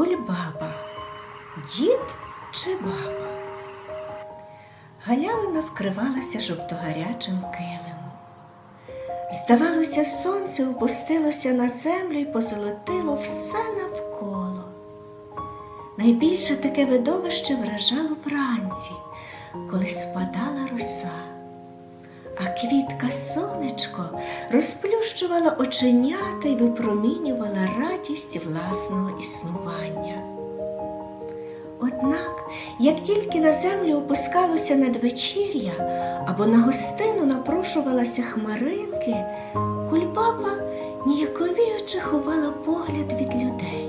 Кульбаба, дід чи баба? Галявина вкривалася жовтогарячим килимом. Здавалося, сонце опустилося на землю і позолотило все навколо. Найбільше таке видовище вражало вранці, коли спадала роса, а квітка сонечко розплющувала оченята й випромінювала радість власного існування. Однак, як тільки на землю опускалося надвечір'я або на гостину напрошувалася хмаринки, кульбаба ніяковіючи ховала погляд від людей.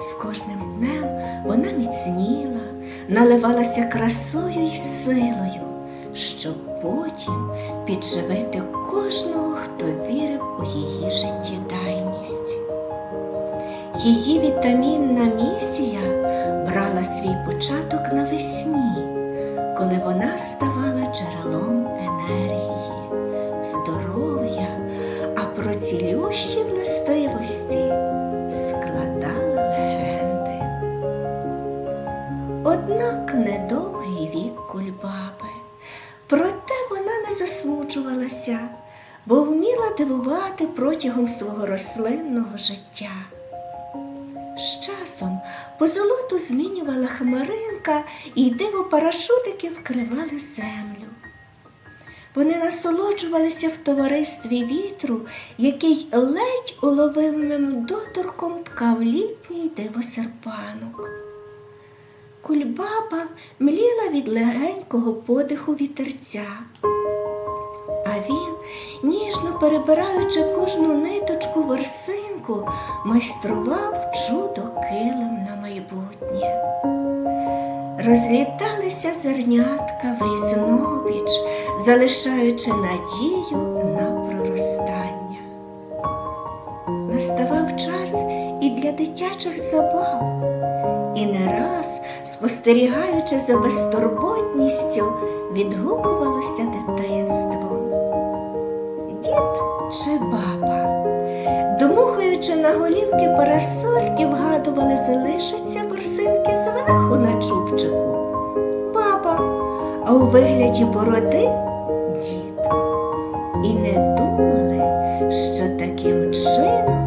З кожним днем вона міцніла, наливалася красою й силою, щоб потім підживити кожного, хто вірив у її життєдайність. Її вітамінна місія брала свій початок навесні, коли вона ставала джерелом енергії, здоров'я, а про цілющі властивості складали легенди. Однак недовгий вік кульбаби, проте вона не засмучувалася, бо вміла дивувати протягом свого рослинного життя. З часом позолоту змінювала хмаринка і диво парашутики вкривали землю. Вони насолоджувалися в товаристві вітру, який ледь уловимим доторком ткав літній дивосерпанок. Кульбаба мліла від легенького подиху вітерця, а він, ніжно перебираючи кожну ниточку ворсинку, майстрував чудо килим на майбутнє. Розліталися зернятка в різнобіч, залишаючи надію на проростання. Наставав час і для дитячих забав, і не раз, спостерігаючи за безтурботністю, відгукувалося дитинство. Дід чи баба, домухаючи на голівки парасольки, вгадували, залишаться борсинки зверху на чубчику. Баба, а у вигляді бороди дід. І не думали, що таким чином